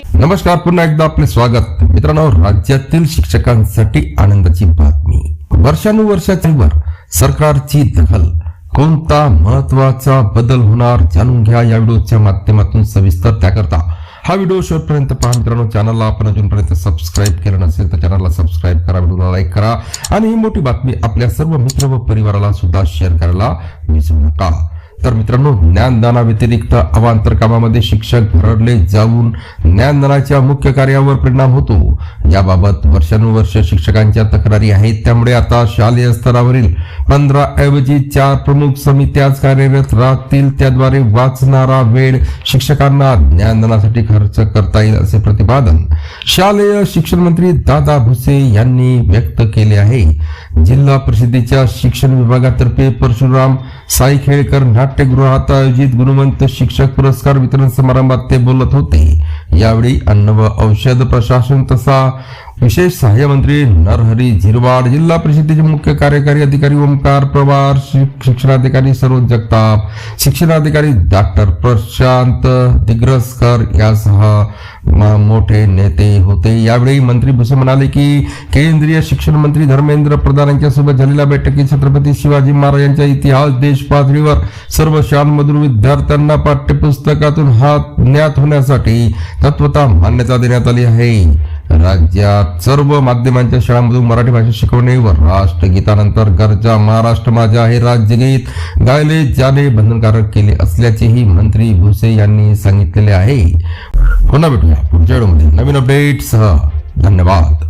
नमस्कार पुन्हा एकदा आपले स्वागत. मित्रांनो राज्यातील शिक्षकांसाठी आनंदाची बातमी. वर्षानुवर्षाच्या सरकारची दखल. कोणता महत्त्वाचा बदल होणार जाणून घ्या या व्हिडिओच्या माध्यमातून सविस्तर. त्याकरता हा व्हिडिओ शेवटपर्यंत पहा. मित्रांनो चॅनलला आपण अजूनपर्यंत सबस्क्राईब केलं नसेल तर चॅनलला सबस्क्राईब करा व्हिडिओला लाईक करा. आणि ही मोठी बातमी आपल्या सर्व मित्र व परिवाराला सुद्धा शेअर करायला विसरू नका. तर मित्रांनो ज्ञानदाना व्यतिरिक्त अवांतर कामामध्ये शिक्षक भरडले जाऊन ज्ञानदानाच्या मुख्य कार्यावर परिणाम होतो. याबाबत वर्षानुवर्ष शिक्षकांच्या तक्रारी आहेत. त्यामुळे आता शालेय स्तरावरील पंधरा ऐवजी चार प्रमुख समित्याच कार्यरत राहतील. त्याद्वारे वाचणारा वेळ शिक्षकांना ज्ञानदानासाठी खर्च करता येईल असे प्रतिपादन शालेय शिक्षण मंत्री दादा भुसे यांनी व्यक्त केले आहे. जिल्हा परिषदेच्या शिक्षण विभागातर्फे परशुराम साई खेळकर नाट्यगृहात आयोजित गुणवंत शिक्षक पुरस्कार वितरण समारंभात ते बोलत होते. यावेळी अन्न व औषध प्रशासन तसा विशेष सहाय्यमंत्री नरहरी झिरवाड जिल्हा परिषदेचे मुख्य कार्यकारी अधिकारी ओमकार प्रवार शिक्षणाधिकारी सरोज जगताप शिक्षणाधिकारी डॉक्टर प्रशांत दिग्रसकर यासह मोठे नेते होते. यावेळी मंत्री भुसे म्हणाले की केंद्रीय शिक्षण मंत्री धर्मेंद्र प्रधान यांच्यासोबत झालेल्या बैठकीत छत्रपती शिवाजी महाराजांच्या इतिहास देश पातळीवर सर्व शाळांमधून विद्यार्थ्यांना पाठ्यपुस्तकातून हात ज्ञात होण्यासाठी तत्वता मान्यता देण्यात आली आहे. राज्यात सर्व माध्यमांच्या शाळांमधून मराठी भाषा शिकवणे व राष्ट्रगीतानंतर गरजा महाराष्ट्र माझ्या हे राज्यगीत. गायले जाणे बंधनकारक केले असल्याचेही मंत्री भुसे यांनी सांगितलेले आहे. पुन्हा भेटूया पुढच्या व्हिडिओमध्ये. नवीन अपडेटसह धन्यवाद.